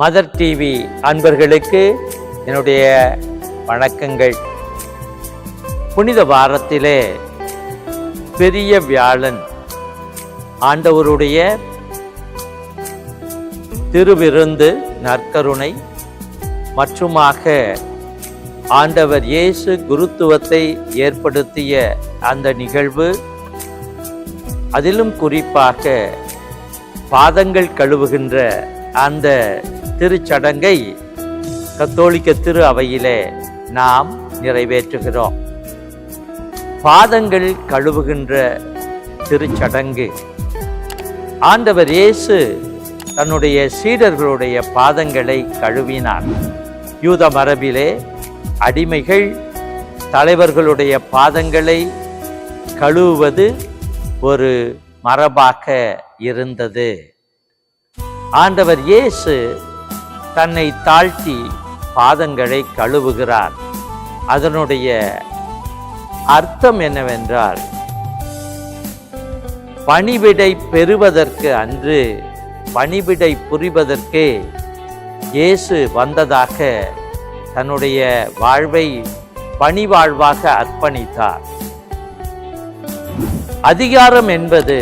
Mother TV அன்பர்களுக்கு என்னுடைய வணக்கங்கள். புனித வாரத்திலே பெரிய வியாழன் ஆண்டவருடைய திருவிருந்து நற்கருணை மற்றுமாக ஆண்டவர் இயேசு குருத்துவத்தை ஏற்படுத்திய அந்த நிகழ்வு அதிலும் குறிப்பாக பாதங்கள் கழுவுகின்ற அந்த திருச்சடங்கை கத்தோலிக்க திரு அவையிலே நாம் நிறைவேற்றுகிறோம். பாதங்கள் கழுவுகின்ற திருச்சடங்கு. ஆண்டவர் இயேசு தன்னுடைய சீடர்களுடைய பாதங்களை கழுவினார். யூத மரபிலே அடிமைகள் தலைவர்களுடைய பாதங்களை கழுவுவது ஒரு மரபாக இருந்தது. ஆண்டவர் இயேசு தன்னை தாழ்த்தி பாதங்களை கழுவுகிறார். அதனுடைய அர்த்தம் என்னவென்றால் பணிவிடை பெறுவதற்கு அன்று பணிவிடை புரிவதற்கு இயேசு வந்ததாக தன்னுடைய வாழ்வை பணிவாழ்வாக அர்ப்பணித்தார். அதிகாரம் என்பது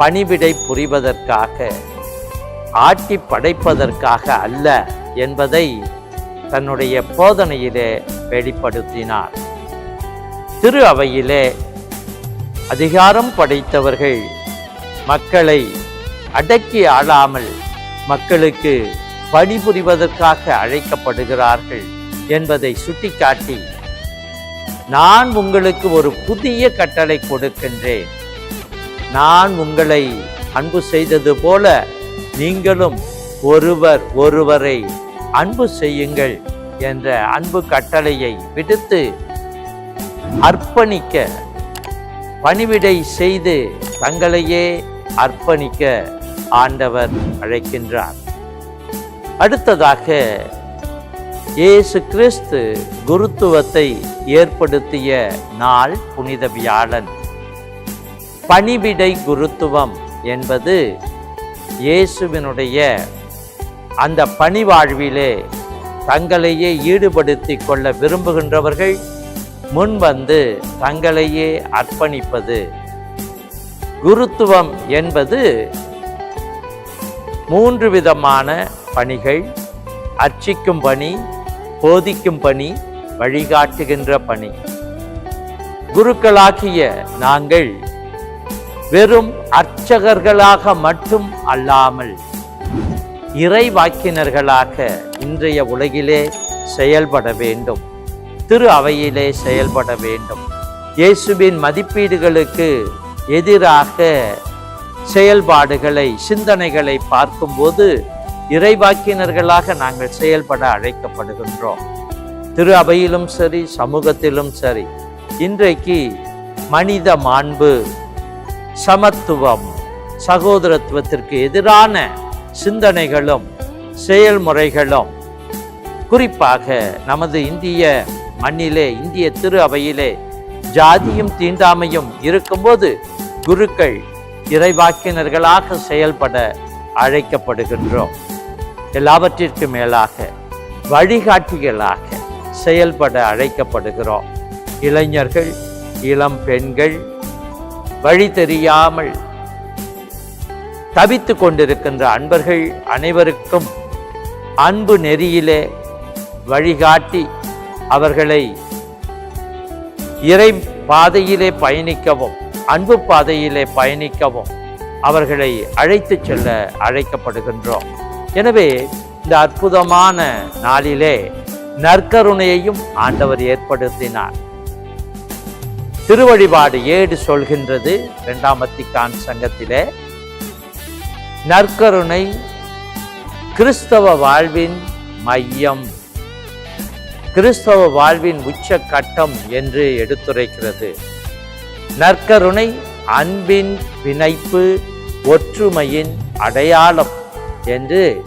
பணிவிடை புரிவதற்காக ஆட்டி படைப்பதற்காக அல்ல என்பதை தன்னுடைய போதனையிலே வெளிப்படுத்தினார். திரு அவையிலே அதிகாரம் படைத்தவர்கள் மக்களை அடக்கி ஆளாமல் மக்களுக்கு பணிபுரிவதற்காக அழைக்கப்படுகிறார்கள் என்பதை சுட்டிக்காட்டி நான் உங்களுக்கு ஒரு புதிய கட்டளை கொடுக்கின்றேன். நான் உங்களை அன்பு செய்தது போல நீங்களும் ஒருவர் ஒருவரை அன்பு செய்யுங்கள் என்ற அன்பு கட்டளையை விடுத்து அர்ப்பணிக்க பணிவிடை செய்து தங்களையே அர்ப்பணிக்க ஆண்டவர் அழைக்கின்றார். அடுத்ததாக இயேசு கிறிஸ்து குருத்துவத்தை ஏற்படுத்திய நாள் புனித வியாழன் பணிவிடை குருத்துவம் என்பது இயேசுவினுடைய அந்த பணிவாழ்விலே தங்களையே ஈடுபடுத்தி கொள்ள விரும்புகின்றவர்கள் முன் வந்து தங்களையே அர்ப்பணிப்பது. குருத்துவம் என்பது மூன்று விதமான பணிகள். அர்ச்சிக்கும் பணி போதிக்கும் பணி வழிகாட்டுகின்ற பணி. குருக்களாகிய நாங்கள் வெறும் அர்ச்சகர்களாக மட்டும் அல்லாமல் இறைவாக்கினர்களாக இன்றைய உலகிலே செயல்பட வேண்டும். திரு அவையிலே செயல்பட வேண்டும். இயேசுவின் மதிப்பீடுகளுக்கு எதிராக செயல்பாடுகளை சிந்தனைகளை பார்க்கும்போது இறைவாக்கினர்களாக நாங்கள் செயல்பட அழைக்கப்படுகின்றோம். திரு அவையிலும் சரி சமூகத்திலும் சரி இன்றைக்கு மனித மாண்பு சமத்துவம் சகோதரத்துவத்திற்கு எதிரான சிந்தனைகளும் செயல்முறைகளும். குறிப்பாக நமது இந்திய மண்ணிலே இந்திய திரு அவையிலே ஜாதியும் தீண்டாமையும் இருக்கும்போது குருக்கள் இறைவாக்கினர்களாக செயல்பட அழைக்கப்படுகின்றோம். எல்லாவற்றிற்கு மேலாக வழிகாட்டிகளாக செயல்பட அழைக்கப்படுகிறோம். இளைஞர்கள் இளம் பெண்கள் வழி தெரியாமல் தவித்து கொண்டிருக்கின்ற அன்பர்கள் அனைவருக்கும் அன்பு நெறியிலே வழிகாட்டி அவர்களை இறை பாதையிலே பயணிக்கவும் அன்பு பாதையிலே பயணிக்கவும் அவர்களை அழைத்து செல்ல அழைக்கப்படுகின்றோம். எனவே இந்த அற்புதமான நாளிலே நற்கருணையையும் ஆண்டவர் ஏற்படுத்தினார். திருவழிபாடு ஏடு சொல்கின்றது இரண்டாம் அத்திக்கான் சங்கத்திலே. நற்கருணை கிறிஸ்தவ வாழ்வின் மையம். கிறிஸ்தவ வாழ்வின் உச்ச கட்டம் என்று எடுத்துரைக்கிறது. நற்கருணை அன்பின் பிணைப்பு ஒற்றுமையின் அடையாளம் என்று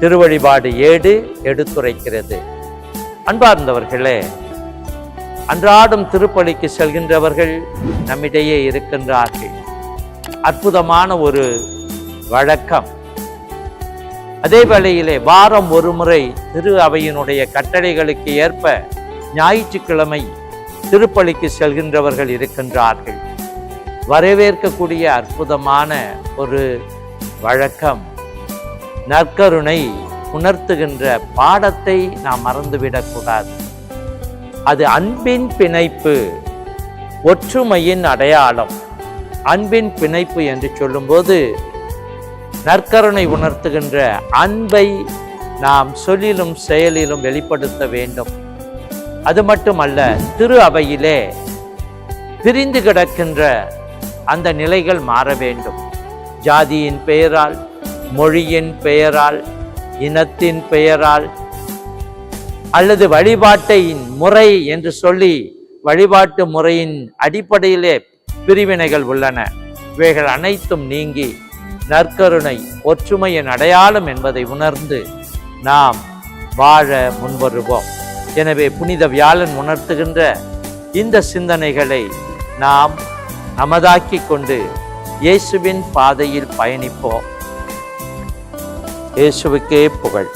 திருவழிபாடு ஏடு எடுத்துரைக்கிறது. அன்பார்ந்தவர்களே அன்றாடம் திருப்பலிக்கு செல்கின்றவர்கள் நம்மிடையே இருக்கின்றார்கள். அற்புதமான ஒரு வழக்கம். அதே வேளையிலே வாரம் ஒரு முறை திரு அவையினுடைய கட்டளைகளுக்கு ஏற்ப ஞாயிற்றுக்கிழமை திருப்பலிக்கு செல்கின்றவர்கள் இருக்கின்றார்கள். வரவேற்கக்கூடிய அற்புதமான ஒரு வழக்கம். நற்கருணை உணர்த்துகின்ற பாடத்தை நாம் மறந்துவிடக்கூடாது. அது அன்பின் பிணைப்பு ஒற்றுமையின் அடையாளம். அன்பின் பிணைப்பு என்று சொல்லும்போது நற்கருணை உணர்த்துகின்ற அன்பை நாம் சொல்லிலும் செயலிலும் வெளிப்படுத்த வேண்டும். அது மட்டுமல்ல திரு அவையிலே பிரிந்து கிடக்கின்ற அந்த நிலைகள் மாற வேண்டும். ஜாதியின் பெயரால் மொழியின் பெயரால் இனத்தின் பெயரால் அல்லது வழிபாட்டின் முறை என்று சொல்லி வழிபாட்டு முறையின் அடிப்படையிலே பிரிவினைகள் உள்ளன. இவைகள் அனைத்தும் நீங்கி நற்கருணை ஒற்றுமையின் அடையாளம் என்பதை உணர்ந்து நாம் வாழ முன்வருவோம். எனவே புனித வியாழன் உணர்த்துகின்ற இந்த சிந்தனைகளை நாம் நமதாக்கிக் கொண்டு இயேசுவின் பாதையில் பயணிப்போம். இயேசுவுக்கே புகழ்.